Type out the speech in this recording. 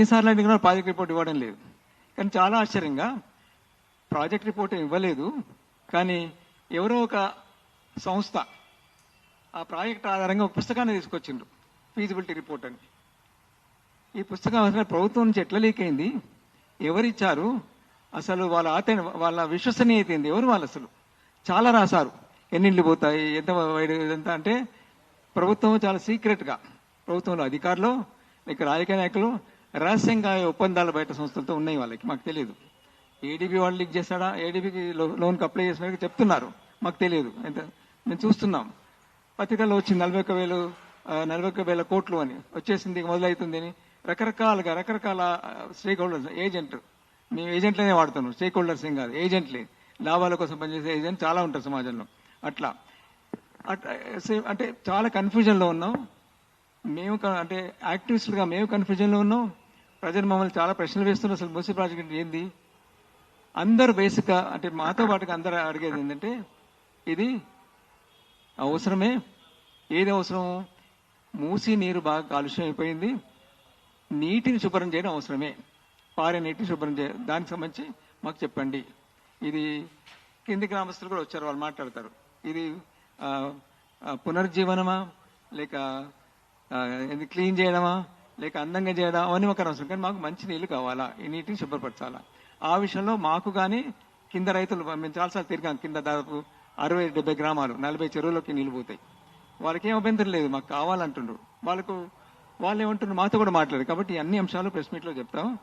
ఎన్నిసార్లు అడిగినా project report ఇవ్వడం లేదు. కానీ చాలా ఆశ్చర్యంగా ప్రాజెక్ట్ రిపోర్ట్ ఇవ్వలేదు కానీ ఎవరో ఒక సంస్థ ఆ ప్రాజెక్ట్ ఆధారంగా ఒక పుస్తకాన్ని తీసుకొచ్చిండ్రు ఫీజిబిలిటీ రిపోర్ట్ అని. ఈ పుస్తకం అసలు ప్రభుత్వం నుంచి ఎట్లా లీక్ అయింది? ఎవరిచ్చారు? అసలు వాళ్ళ ఆత వాళ్ళ విశ్వసనీయత ఏంది? ఎవరు వాళ్ళు అసలు? చాలా రాశారు. ఎన్నిళ్ళు పోతాయి ఎంత ఎంత అంటే ప్రభుత్వం చాలా సీక్రెట్గా ప్రభుత్వంలో అధికారులు ఇక రాజకీయ నాయకులు రహస్యంగా ఒప్పందాలు బయట సంస్థలతో ఉన్నాయి వాళ్ళకి మాకు తెలియదు ఏడీబీ వాళ్ళు లీక్ చేశాడా? ఏడీబీకి లోన్కి అప్లై చేసినట్టు చెప్తున్నారు. మాకు తెలియదు అయితే మేము చూస్తున్నాం. పత్రికల్లో వచ్చింది నలభై ఒక్క వేలు నలభై ఒక్క వేల కోట్లు అని. వచ్చేసింది మొదలవుతుంది అని. రకరకాలుగా రకరకాల స్టేక్ హోల్డర్స్ ఏజెంట్ మేము ఏజెంట్లనే వాడుతున్నాం. స్టేక్ హోల్డర్స్ ఏం కాదు. ఏజెంట్లే లాభాల కోసం పనిచేసే ఏజెంట్ చాలా ఉంటారు సమాజంలో. అట్లా. అట్లా సేమ్ అంటే చాలా కన్ఫ్యూజన్లో ఉన్నాం. మేము అంటే యాక్టివిస్టులుగా మేము కన్ఫ్యూజన్లో ఉన్నాం. ప్రజలు మమ్మల్ని చాలా ప్రశ్నలు వేస్తున్నారు అసలు మూసీ ప్రాజెక్ట్ ఏంది? అందరు బేసిక్గా అంటే మాతో పాటుగా అందరు అడిగేది ఏంటంటే ఇది అవసరమే? ఏది అవసరం? మూసి నీరు బాగా కాలుష్యం అయిపోయింది. నీటిని శుభ్రం చేయడం అవసరమే. పారే నీటిని శుభ్రం చేయ దానికి సంబంధించి మాకు చెప్పండి. ఇది కింది గ్రామస్తులు కూడా వచ్చారు వాళ్ళు మాట్లాడతారు. ఇది పునర్జీవనమా? పునరుజ్జీవనమా లేక ఇది క్లీన్ చేయడమా? లేక అందంగా చేయడం అవన్నీ ఒక అవసరం కానీ మాకు మంచి నీళ్ళు కావాలా? ఈ నీటిని శుభ్రపరచాలా? ఆ విషయంలో మాకు కానీ కింద రైతులు మేము చాలాసార్లు తిరిగాం కింద దాదాపు అరవై డెబ్బై గ్రామాలు నలభై చెరువులోకి నీళ్ళు పోతాయి. వాళ్ళకి ఏం అభ్యంతరం లేదు మాకు కావాలంటుండ్రు. వాళ్ళకు వాళ్ళు ఏమంటున్నారు మాతో కూడా మాట్లాడారు. కాబట్టి అన్ని అంశాలు ప్రెస్ మీట్లో చెప్తాం.